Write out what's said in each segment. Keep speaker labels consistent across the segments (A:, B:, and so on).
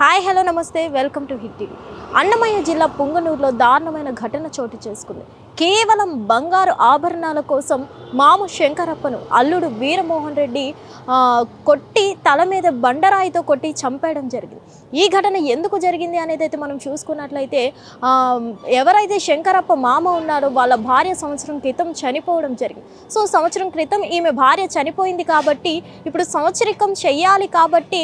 A: Hi hello నమస్తే. Welcome to hit TV. Annamayya జిల్లా పుంగనూరులో దారుణమైన ఘటన చోటు చేసుకుంది. కేవలం బంగారు ఆభరణాల కోసం మాము శంకరప్పను అల్లుడు వీరమోహన్ రెడ్డి కొట్టి తల మీద బండరాయితో కొట్టి చంపేయడం జరిగింది. ఈ ఘటన ఎందుకు జరిగింది అనేది అయితే మనం చూసుకున్నట్లయితే ఎవరైతే శంకరప్ప మామ ఉన్నారో వాళ్ళ భార్య సంవత్సరం క్రితం చనిపోవడం జరిగింది. సో సంవత్సరం క్రితం ఈమె భార్య చనిపోయింది కాబట్టి ఇప్పుడు సంవత్సరికం చెయ్యాలి కాబట్టి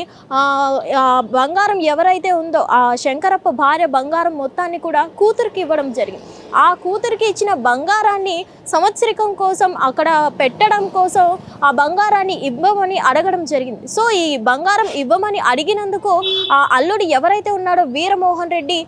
A: బంగారం ఎవరైతే ఉందో ఆ శంకరప్ప భార్య బంగారం మొత్తాన్ని కూడా కూతురికి ఇవ్వడం జరిగింది. ఆ కూతురికి ఇచ్చిన బంగారాన్ని సంవత్సరికం కోసం అక్కడ పెట్టడం కోసం ఆ బంగారాన్ని ఇవ్వమని అడగడం జరిగింది. సో ఈ బంగారం ఇవ్వమని అడిగినందుకు ఆ అల్లుడు ఎవరైతే ఉన్నాడో వీరమోహన్ రెడ్డి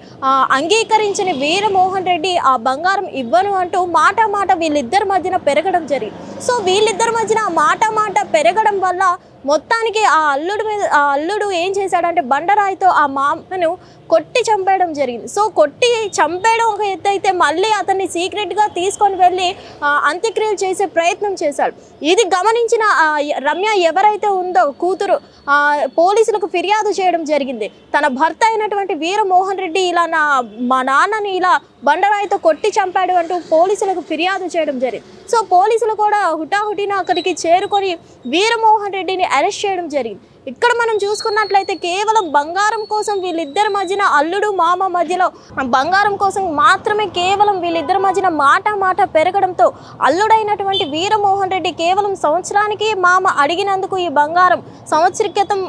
A: అంగీకరించిన వీరమోహన్ రెడ్డి ఆ బంగారం ఇవ్వను అంటూ మాట మాట వీళ్ళిద్దరి మధ్యన పెరగడం జరిగింది. సో వీళ్ళిద్దరి మధ్యన మాట మాట పెరగడం వల్ల మొత్తానికి ఆ అల్లుడు మీద ఆ అల్లుడు ఏం చేశాడంటే బండరాయితో ఆ మామను కొట్టి చంపేయడం జరిగింది. సో కొట్టి చంపేయడం ఒక ఎత్తు అయితే మళ్ళీ అతన్ని సీక్రెట్గా తీసుకొని వెళ్ళి అంత్యక్రియలు చేసే ప్రయత్నం చేశాడు. ఇది గమనించిన ఆ, రమ్య ఎవరైతే ఉందో కూతురు పోలీసులకు ఫిర్యాదు చేయడం జరిగింది. తన భర్త అయినటువంటి వీరమోహన్ రెడ్డి ఇలా నా మా నాన్నని ఇలా బండరాయితో కొట్టి చంపాడు అంటూ పోలీసులకు ఫిర్యాదు చేయడం జరిగింది. సో పోలీసులు కూడా హుటాహుటిన అక్కడికి చేరుకొని వీరమోహన్ రెడ్డిని అరెస్ట్ చేయడం జరిగింది. ఇక్కడ మనం చూసుకున్నట్లయితే కేవలం బంగారం కోసం వీళ్ళిద్దరి మధ్యన అల్లుడు మామ మధ్యలో బంగారం కోసం మాత్రమే కేవలం వీళ్ళిద్దరి మధ్యన మాట మాట పెరగడంతో అల్లుడైనటువంటి వీరమోహన్ రెడ్డి కేవలం సంవత్సరానికి మామ అడిగినందుకు ఈ బంగారం సంవత్సర క్రితం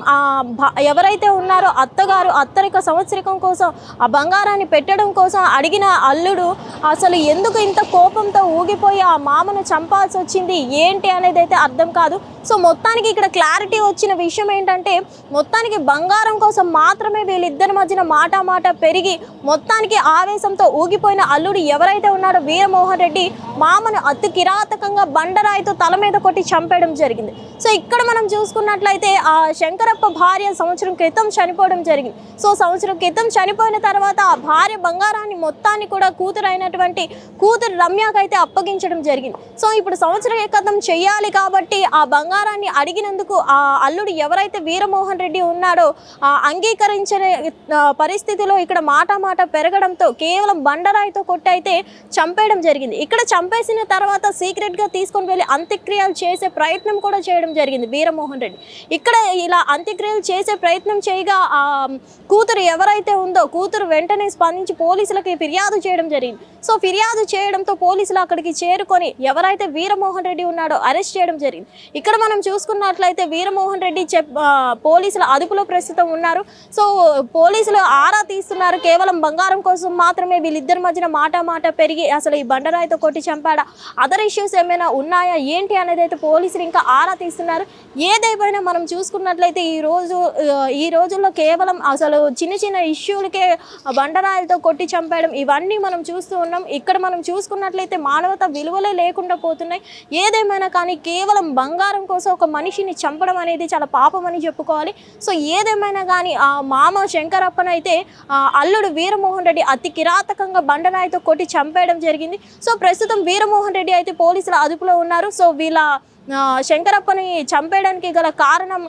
A: ఎవరైతే ఉన్నారో అత్తగారు అత్తరిక సంవత్సరికం కోసం ఆ బంగారాన్ని పెట్టడం కోసం అడిగిన అల్లుడు అసలు ఎందుకు ఇంత కోపంతో ఊగిపోయి ఆ మామను చంపాల్సి వచ్చింది ఏంటి అనేది అయితే అర్థం కాదు. సో మొత్తానికి ఇక్కడ క్లారిటీ వచ్చిన విషయం ఏంటంటే మొత్తానికి బంగారం కోసం మాత్రమే వీళ్ళిద్దరి మధ్యన మాట మాట పెరిగి మొత్తానికి ఆవేశంతో ఊగిపోయిన అల్లుడు ఎవరైతే ఉన్నాడో వీరమోహన్ రెడ్డి మామను అతి కిరాతకంగా బండరాయితో తల మీద కొట్టి చంపేయడం జరిగింది. సో ఇక్కడ మనం చూసుకున్నట్లయితే ఆ శంకరప్ప భార్య సంవత్సరం క్రితం చనిపోవడం జరిగింది. సో సంవత్సరం క్రితం చనిపోయిన తర్వాత ఆ భార్య బంగారాన్ని మొత్తాన్ని కూడా కూతురు అయినటువంటి కూతురు రమ్యకైతే అప్పగించడం జరిగింది. సో ఇప్పుడు సంవత్సరం క్రితం చెయ్యాలి కాబట్టి ఆ బంగారం బంగారాన్ని అడిగినందుకు ఆ అల్లుడు ఎవరైతే వీరమోహన్ రెడ్డి ఉన్నాడో ఆ అంగీకరించని పరిస్థితిలో ఇక్కడ మాట మాట పెరగడంతో కేవలం బండరాయితో కొట్టయితే చంపేయడం జరిగింది. ఇక్కడ చంపేసిన తర్వాత సీక్రెట్గా తీసుకొని వెళ్ళి అంత్యక్రియలు చేసే ప్రయత్నం కూడా చేయడం జరిగింది వీరమోహన్ రెడ్డి. ఇక్కడ ఇలా అంత్యక్రియలు చేసే ప్రయత్నం చేయగా ఆ కూతురు ఎవరైతే ఉందో కూతురు వెంటనే స్పందించి పోలీసులకి ఫిర్యాదు చేయడం జరిగింది. సో ఫిర్యాదు చేయడంతో పోలీసులు అక్కడికి చేరుకొని ఎవరైతే వీరమోహన్ రెడ్డి ఉన్నాడో అరెస్ట్ చేయడం జరిగింది. ఇక్కడ మనం చూసుకున్నట్లయితే వీరమోహన్ రెడ్డి చెప్ పోలీసుల అదుపులో ప్రస్తుతం ఉన్నారు. సో పోలీసులు ఆరా తీస్తున్నారు. కేవలం బంగారం కోసం మాత్రమే వీళ్ళిద్దరి మధ్యన మాట మాట పెరిగి అసలు ఈ బండరాయితో కొట్టి చంపాడా? అదర్ ఇష్యూస్ ఏమైనా ఉన్నాయా? ఏంటి అనేది అయితే పోలీసులు ఇంకా ఆరా తీస్తున్నారు. ఏదేమైనా మనం చూసుకున్నట్లయితే ఈ రోజు ఈ రోజుల్లో కేవలం అసలు చిన్న చిన్న ఇష్యూలకే బండరాయిలతో కొట్టి చంపేయడం ఇవన్నీ మనం చూస్తూ ఉన్నాం. ఇక్కడ మనం చూసుకున్నట్లయితే మానవత విలువలే లేకుండా పోతున్నాయి. ఏదేమైనా కానీ కేవలం బంగారం కోసం ఒక మనిషిని చంపడం అనేది చాలా పాపం అని చెప్పుకోవాలి. సో ఏదేమైనా కానీ ఆ మామ శంకరప్పనైతే అయితే అల్లుడు వీరమోహన్ రెడ్డి అతి కిరాతకంగా బండరాయితో కొట్టి చంపేయడం జరిగింది. సో ప్రస్తుతం వీరమోహన్ రెడ్డి అయితే పోలీసుల అదుపులో ఉన్నారు. సో వీళ్ళ శంకరప్పని చంపేయడానికి గల కారణం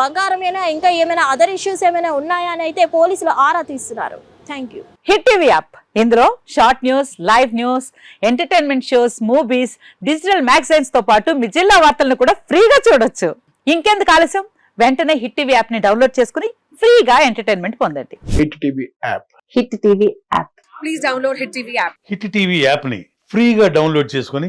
A: బంగారమేనా ఇంకా ఏమైనా అదర్ ఇష్యూస్ ఏమైనా ఉన్నాయా అని అయితే పోలీసులు ఆరా తీస్తున్నారు. Thank you
B: hit TV app. ఇందులో short news live news entertainment shows movies digital మ్యాగజైన్స్తో పాటు మీ జిల్లా వార్తలను కూడా ఫ్రీగా చూడొచ్చు. ఇంకెందుకు ఆలస్యం? వెంటనే హిట్ టీవీ యాప్ని డౌన్లోడ్ చేసుకుని ఫ్రీగా ఎంటర్టైన్మెంట్ పొందండి.
C: Hit TV app.
B: Hit TV app.
D: Please download Hit TV app.
E: Hit TV యాప్ని ఫ్రీగా డౌన్లోడ్ చేసుకొని